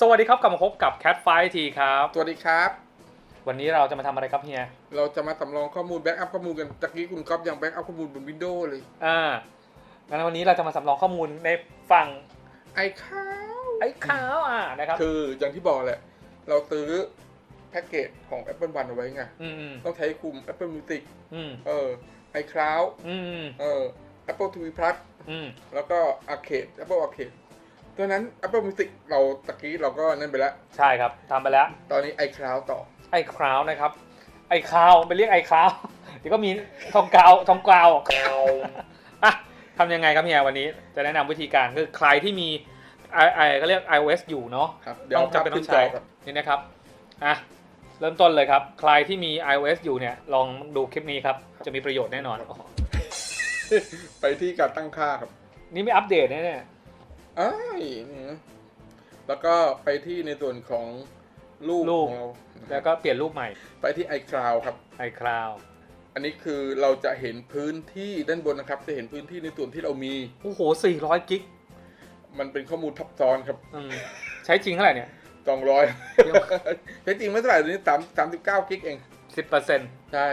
สวัสดีครับกลับมาพบกับ Cat f i ทีครับ สวัสดีครับ วันนี้เราจะมาทำอะไรครับเฮีย เราจะมาสำรองข้อมูลแบ็กอัพข้อมูลกันตะกี้คุณก๊อฟยังแบ็กอัพข้อมูลบนวินโดว์เลย อ่างั้นวันนี้เราจะมาสำรองข้อมูลในฝั่งไอ้ข้าวไอ้ขาวอ่านะครับ คืออย่างที่บอกแหละ เราซื้อแพ็กเกจของ Apple One เอาไว้ไง อืมอืมต้องใช้คุม Apple Music อืมเออ iCloud อืมเออ Apple TV Plus อืมแล้วก็ Arcade Apple Arcade ตัวนั้น Apple Music เราตะกี้เราก็นั่นไปแล้ว ใช่ครับทำไปแล้วตอนนี้ iCloud ต่อ ไอ้คราวนะครับไอ้คราวไปเรียกไอ้คราวเดี๋ยวก็มีทองกาวทองกาวอะทำยังไงครับเฮียวันนี้จะแนะนำวิธีการคือใครที่มีไอไอก็เรียก iOS อยู่เนาะ ครับ เดี๋ยวต้องจำเป็นภาพต้องขึ้ใช้จก่อนนี่นะครับ อะ เริ่มต้นเลยครับ ใครที่มี iOS อยู่เนี่ย ลองดูคลิปนี้ครับ จะมีประโยชน์แน่นอนอ๋อไปที่การตั้งค่าครับ นี่ไม่อัปเดตแน่เนี่ย อ้ายนี่นะแล้วก็ไปที่ในส่วนของรูปรูป ของเราแล้วก็เปลี่ยนรูปใหม่ไปที่ iCloud ครับ iCloud อันนี้คือเราจะเห็นพื้นที่ด้านบนนะครับ จะเห็นพื้นที่ในส่วนที่เรามี โอ้โห 400 กิกมันเป็นข้อมูลทับซ้อนครับอืมใช้จริงเท่าไหร่เนี่ย สองร้อยเดี๋ยว ใช้จริงไม่เท่าไหร่ตัวนี้สามสามสิบเก้ากิกเอง 10%ใช่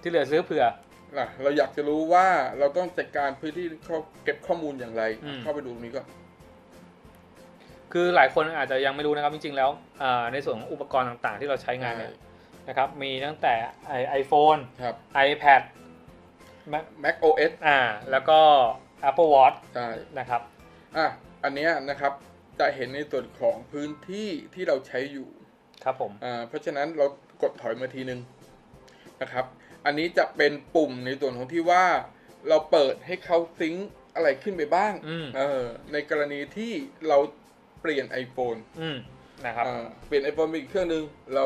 ที่เหลือซื้อเผื่อ ล่ะเราอยากจะรู้ว่าเราต้องจัดการพื้นที่ข้อเก็บข้อมูลอย่างไร อืม เข้าไปดูตรงนี้ก่อน คือหลายคนอาจจะยังไม่รู้นะครับจริงๆแล้วอ่าในส่วนของอุปกรณ์ต่างๆ ที่เราใช้งานเนี่ยนะครับมีตั้งแต่ไอไอโฟนครับ iPad Mac Mac OS อ่าแล้วก็ Apple Watch ใช่นะครับอะอันเนี้ยนะครับจะเห็นในส่วนของพื้นที่ที่เราใช้อยู่ครับผมอ่าเพราะฉะนั้นเรากดถอยมาทีนึงนะครับ อันนี้จะเป็นปุ่มในส่วนของที่ว่าเราเปิดให้เขาซิงค์อะไรขึ้นไปบ้างอืมเออในกรณีที่เรา เปลี่ยน iPhone อืมนะครับอ่าเปลี่ยน iPhone ไปอีกเครื่องหนึง เรา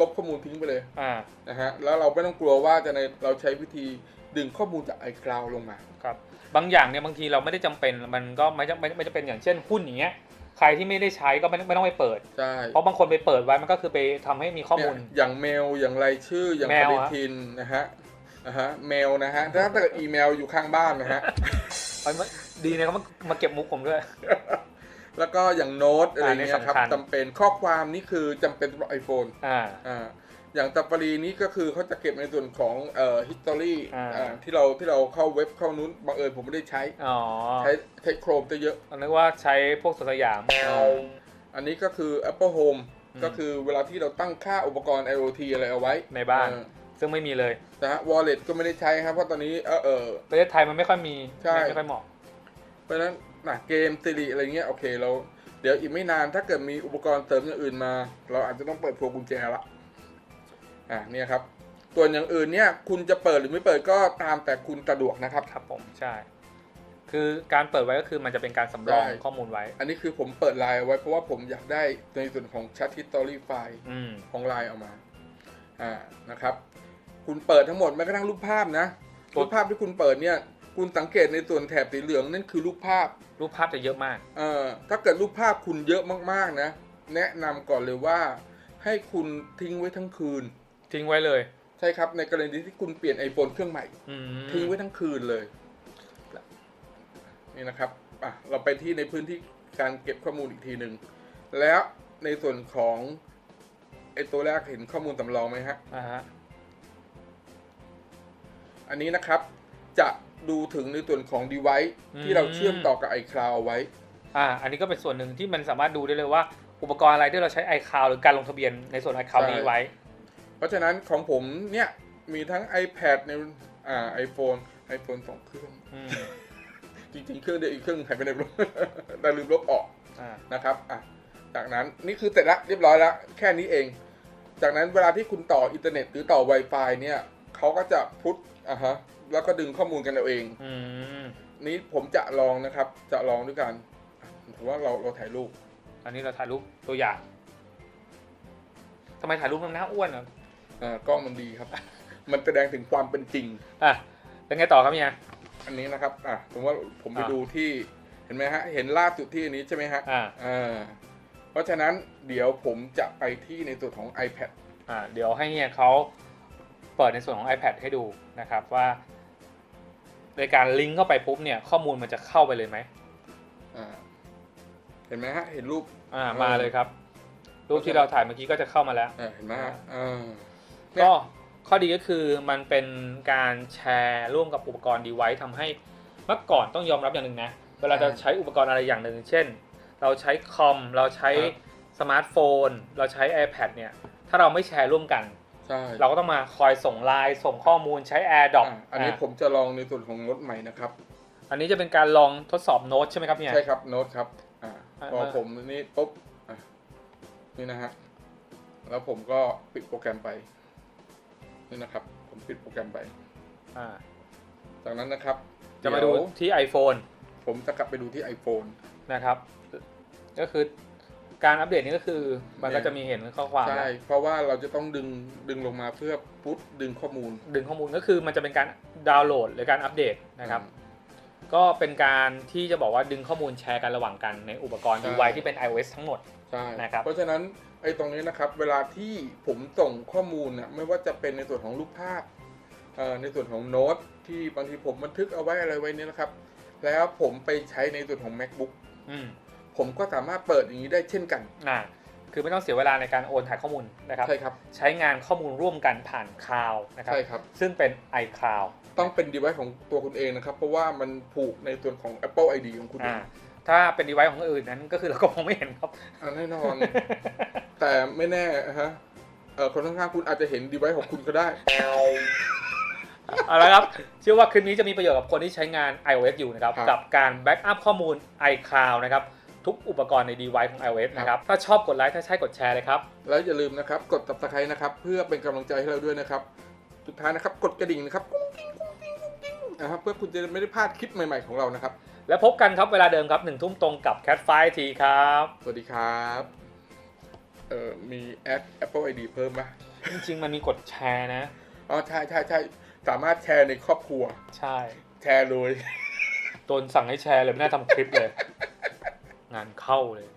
ลบข้อมูลทิ้งไปเลยอ่านะฮะแล้วเราไม่ต้องกลัวว่าจะในเราใช้วิธีดึงข้อมูลจาก iCloud ลงมา ครับบางอย่างเนี่ยบางทีเราไม่ได้จำเป็นมันก็ไม่จำไม่ไม่จำเป็นอย่างเช่นหุ้นอย่างเงี้ยใครที่ไม่ได้ใช้ก็ไม่ไม่ต้องไปเปิด ใช่เพราะบางคนไปเปิดไว้มันก็คือไปทำให้มีข้อมูล เนี่ยอย่างเมลอย่างรายชื่ออย่างแมปวฏิอะทินนะฮะนะฮะเมลนะฮะถ้าเกิดอีเมลอยู่ข้างบ้านนะฮะ เอามาดีนะเขามามาเก็บมุกผมด้วย แล้วก็อย่างโน้ตอะไรอ่านี่เงี้ยครับสำคัญจำเป็นข้อความนี่คือจำเป็นสำหรับ iPhone อ่าอ่าอย่างตัฟรีนี้ก็คือเขาจะเก็บในส่วนของเอ่อ history อ่าอ่าที่เราที่เราเข้าเว็บเข้านู้นบังเอิญผมไม่ได้ใช้อ๋อใช้ใช้โครมจะเยอะนึกว่าใช้พวกสวนสยามอันนี้ก็คือ Apple Home อืมก็คือเวลาที่เราตั้งค่าอุปกรณ์ IoT อะไรเอาไว้ในบ้านเออซึ่งไม่มีเลยนะฮะ wallet ก็ไม่ได้ใช้ครับ เพราะตอนนี้เออเออประเทศไทยมันไม่ค่อยมีใช่ไม่ค่อยเหมาะ เพราะฉะนั้น นะเกมซีรีอะไรเงี้ยโอเคเราเดี๋ยวอีกไม่นานถ้าเกิดมีอุปกรณ์เสริมอย่างอื่นมา เราอาจจะต้องเปิดพวงกุญแจละอะเนี่ยครับส่วนอย่างอื่นเนี่ยคุณจะเปิดหรือไม่เปิดก็ตามแต่คุณสะดวกนะครับ ครับผมใช่ คือการเปิดไว้ก็คือมันจะเป็นการสำรองใช่ ข้อมูลไว้ อันนี้คือผมเปิดไลน์เอาไว้เพราะว่าผมอยากได้ในส่วนของ Chat History File อืม ของไลน์เอามาอ่านะครับ คุณเปิดทั้งหมดแม้กระทั่งรูปภาพนะ กด รูปภาพที่คุณเปิดเนี่ย คุณสังเกตในส่วนแถบสีเหลืองนั่นคือรูปภาพ รูปภาพจะเยอะมาก เอ่อถ้าเกิดรูปภาพคุณเยอะมากๆนะ แนะนำก่อนเลยว่า ให้คุณทิ้งไว้ทั้งคืน ทิ้งไว้เลย ใช่ครับในกรณีที่คุณเปลี่ยน iPhone เครื่องใหม่ อืมทิ้งไว้ทั้งคืนเลย นี่นะครับอะเราไปที่ในพื้นที่การเก็บข้อมูลอีกทีหนึ่ง แล้วในส่วนของไอตัวแรกเห็นข้อมูลสำรองไหมฮะ อ่าฮะอันนี้นะครับจะ ดูถึงในส่วนของ device ที่เราเชื่อมต่อกับ iCloud เอาไว้ อ่า อันนี้ก็เป็นส่วนหนึ่งที่มันสามารถดูได้เลยว่า อุปกรณ์อะไรที่เราใช้ iCloud หรือการลงทะเบียนในส่วน iCloud ใช่นี้ไว้ เพราะฉะนั้นของผมเนี่ยมีทั้ง iPad ในอ่า iPhone iPhone สองเครื่องอืมจริงๆ เครื่องเดียวอีกเครื่องหายไปไหนไม่รู้แต่ลืมลบออกอ่านะครับอะจากนั้นนี่คือเสร็จละเรียบร้อยแล้วแค่นี้เอง จากนั้นเวลาที่คุณต่ออินเทอร์เน็ตหรือต่อ Wi-Fi เนี่ย เขาก็จะพุทอะฮะแล้วก็ดึงข้อมูลกันเอาเอง อืมนี้ผมจะลองนะครับ จะลองด้วยกันถือว่าเราเราถ่ายรูป อันนี้เราถ่ายรูปตัวอย่างทำไมถ่ายรูปมันหน้าอ้วนอะอ่ากล้องมันดีครับ มันแสดงถึงความเป็นจริง อะเป็นไงต่อครับเนี่ย อันนี้นะครับอะผมว่าผมไปอ่า ดูที่เห็นไหมฮะ เห็นล่าสุดที่อันนี้ใช่ไหมฮะอ่า อ่าเพราะฉะนั้นเดี๋ยวผมจะไปที่ในตัวของ iPad อ่าเดี๋ยวให้เฮียเขา เปิดในส่วนของ iPad ให้ดูนะครับว่าในการลิงก์เข้าไปปุ๊บเนี่ยข้อมูลมันจะเข้าไปเลยไหมอ่าเห็นไหมฮะเห็นรูปอ่าเออมาเลยครับ รูปที่เราถ่ายเมื่อกี้ก็จะเข้ามาแล้วอ่าเห็นไหมฮะอ่าเนี่ยก็ข้อดีก็คือมันเป็นการแชร์ร่วมกับอุปกรณ์ดีไว e ทำให้เมื่อก่อนต้องยอมรับอย่างหนึ่งนะเวลาจะใช้อุปกรณ์อะไรอย่างหนึ่งเช่น เราใช้คอมเราใช้สมาร์ทโฟน เราใช้ iPad เนี่ยถ้าเราไม่แชร์ร่วมกัน ใช่เราก็ต้องมาคอยส่งไลน์ส่งข้อมูลใช้ AirDrop อ่าอันนี้ผมจะลองในส่วนของโน้ตใหม่นะครับ อันนี้จะเป็นการลองทดสอบโน้ตใช่ไหมครับเนี่ยใช่ครับโน้ตครับอ่าอ่าพอมาผมนี่ปุ๊บอะนี่นะฮะแล้วผมก็ปิดโปรแกรมไปนี่นะครับ ผมปิดโปรแกรมไปอ่าจากนั้นนะครับ จะมาดูเยวที่ iPhone ผมจะกลับไปดูที่ iPhone นะครับ ก็คือ การอัปเดตนี้ก็คือมันก็จะมีเห็นข้อความ ใช่แล้วเพราะว่าเราจะต้องดึงดึงลงมาเพื่อพุทดึงข้อมูล ดึงข้อมูลก็คือมันจะเป็นการดาวน์โหลดหรือการอัปเดตนะครับ ก็เป็นการที่จะบอกว่าดึงข้อมูลแชร์กันระหว่างกันในอุปกรณ์ใช่ device ที่เป็น iOS ทั้งหมดใช่นะครับ เพราะฉะนั้นไอ้ตรงนี้นะครับเวลาที่ผมส่งข้อมูลนะไม่ว่าจะเป็นในส่วนของรูปภาพเอ่อในส่วนของโน้ตที่บางทีผมบันทึกเอาไว้อะไรไว้เนี่ยนะครับ แล้วผมไปใช้ในส่วนของ macbook อืม ผมก็สามารถเปิดอย่างนี้ได้เช่นกันอ่าคือไม่ต้องเสียเวลาในการโอนถ่ายข้อมูลนะครับใช่ครับใช้งานข้อมูลร่วมกันผ่านคลาวนะครับใช่ครับซึ่งเป็น iCloud ต้องเป็น device ของตัวคุณเองนะครับ เพราะว่ามันผูกในส่วนของ Apple ID ของคุณเออ่างถ้าเป็น device ของอื่นนั้นก็คือเราก็คงไม่เห็นครับอ่าแน่นอน แต่ไม่แน่ฮะเออคนข้างๆคุณอาจจะเห็น device ของคุณก็ได้เอาละครับ เชื่อว่าคลิปนี้จะมีประโยชน์กับคนที่ใช้งาน iOS อยู่นะครับครับกับการแบ็กอัพข้อมูล iCloud นะครับ ทุกอุปกรณ์ใน device ของ iOS นะครับ ถ้าชอบกดไลค์ ถ้าใช่กดแชร์เลยครับ แล้วอย่าลืมนะครับ กด subscribe นะครับ เพื่อเป็นกำลังใจให้เราด้วยนะครับ สุดท้ายนะครับ กดกระดิ่งนะครับกุ้งกิ้งกุ้งกิ้งกุ้งกิ้งนะครับ เพื่อคุณจะไม่ได้พลาดคลิปใหม่ ๆ ของเรานะครับ แล้วพบกันครับเวลาเดิมครับหนึ่งทุ่มตรงกับ Cat f i ทีครับ สวัสดีครับ เอ่อ มีแอด Apple ID เพิ่มไหมจริงๆ มันมีกดแชร์นะ อ๋อ ใช่ใช่ใช่สามารถแชร์ในครอบครัว ใช่ แชร์เลยโดนสั่งให้แชร์เลยไม่น่าทำคลิปเลยงานเข้าเลย